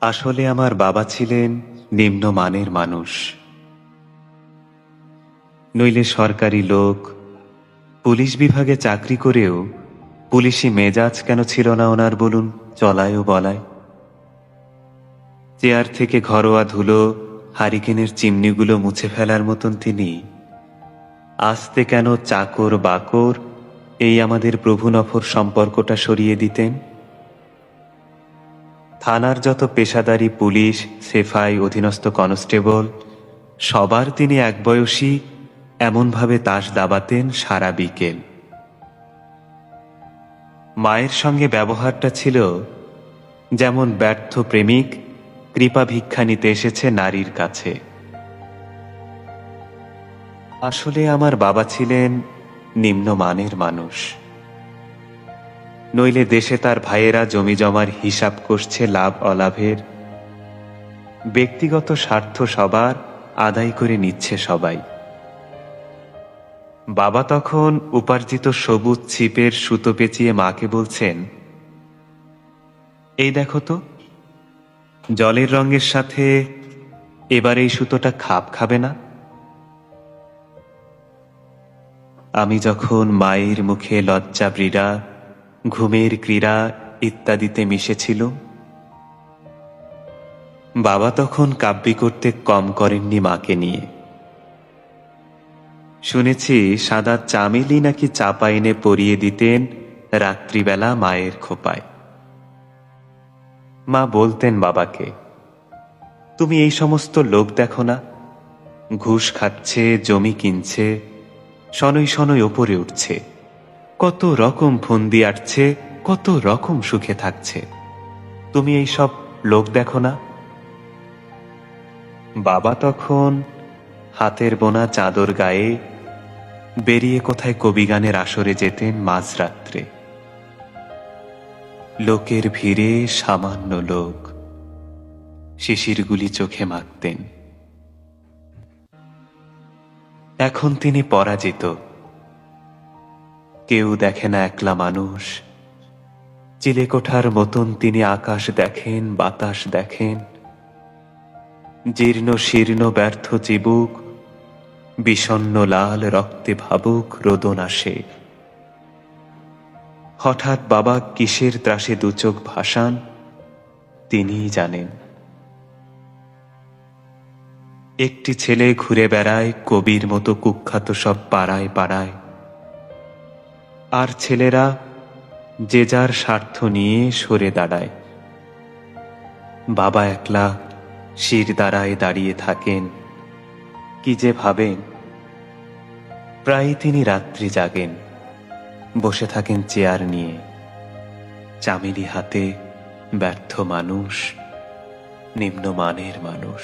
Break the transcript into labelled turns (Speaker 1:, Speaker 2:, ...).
Speaker 1: আসলে আমার বাবা ছিলেন নিম্নমানের মানুষ। নইলে সরকারি লোক, পুলিশ বিভাগে চাকরি করেও পুলিশি মেজাজ কেন ছিল না ওনার বলুন, চলায় ও বলায়। চেয়ার থেকে ঘরোয়া ধুলো, হারিকেনের চিমনিগুলো মুছে ফেলার মতন তিনি। আস্তে কেন চাকর বাকর এই আমাদের প্রভু নফর সম্পর্কটা সরিয়ে দিতেন? থানার যত পেশাদারি পুলিশ, সেফাই অধীনস্থ কনস্টেবল, সবার তিনি এক বয়সী, এমনভাবে তাস দাবাতেন সারা বিকেল। মায়ের সঙ্গে ব্যবহারটা ছিল যেমন ব্যর্থ প্রেমিক, কৃপা ভিক্ষা নিতে এসেছে নারীর কাছে। আসলে আমার বাবা ছিলেন নিম্নমানের মানুষ। নইলে দেশে তার ভাইয়েরা জমি জমার হিসাব করছে লাভ অলাভের। ব্যক্তিগত স্বার্থ সবার, আদায় করে নিচ্ছে সবাই। বাবা তখন উপার্জিত সবুজ ছিপের সুতো পেঁচিয়ে মাকে বলছেন, এই দেখো তো, জলের রঙের সাথে এবার এই সুতোটা খাপ খাবে না? আমি যখন মায়ের মুখে লজ্জা ব্রীড়া ঘুমের ক্রীড়া ইত্যাদিতে মিশেছিল। বাবা তখন কাব্যি করতে কম করেননি মাকে নিয়ে। শুনেছি সাদা চামেলি নাকি চাপা এনে পরিয়ে দিতেন রাত্রিবেলা মায়ের খোপায়। মা বলতেন বাবাকে, তুমি এই সমস্ত লোক দেখো না। ঘুষ খাচ্ছে, জমি কিনছে, শনৈ শনৈ ওপরে উঠছে। কত রকম ফন্দি আটছে, কত রকম সুখে থাকছে। তুমি এই সব লোক দেখো না? বাবা তখন হাতের বোনা চাদর গায়ে বেরিয়ে কোথায় কবিগানের আসরে যেতেন মাঝরাত্রে। লোকের ভিড়ে সামান্য লোক শিশিরগুলি চোখে মাখতেন। এখন তিনি পরাজিত। কেউ দেখে না একলা মানুষ। চিলেকোঠার মতন তিনি আকাশ দেখেন, বাতাস দেখেন। জীর্ণ শীর্ণ ব্যর্থ চিবুক বিষণ্ন লাল রক্তে ভাবুক রোদন আসে হঠাৎ বাবা কিসের ত্রাসে দুচোখ ভাসান, তিনিই জানেন। একটি ছেলে ঘুরে বেড়ায়, কবির মতো কুখ্যাত সব পাড়ায় পাড়ায়। আর ছেলেরা যে যার স্বার্থ নিয়ে সরে দাঁড়ায়। বাবা একলা শির দ্বারায় দাঁড়িয়ে থাকেন। কি যে ভাবেন। প্রায় তিনি রাত্রি জাগেন, বসে থাকেন চেয়ার নিয়ে। চামেলি হাতে ব্যর্থ মানুষ, নিম্নমানের মানুষ।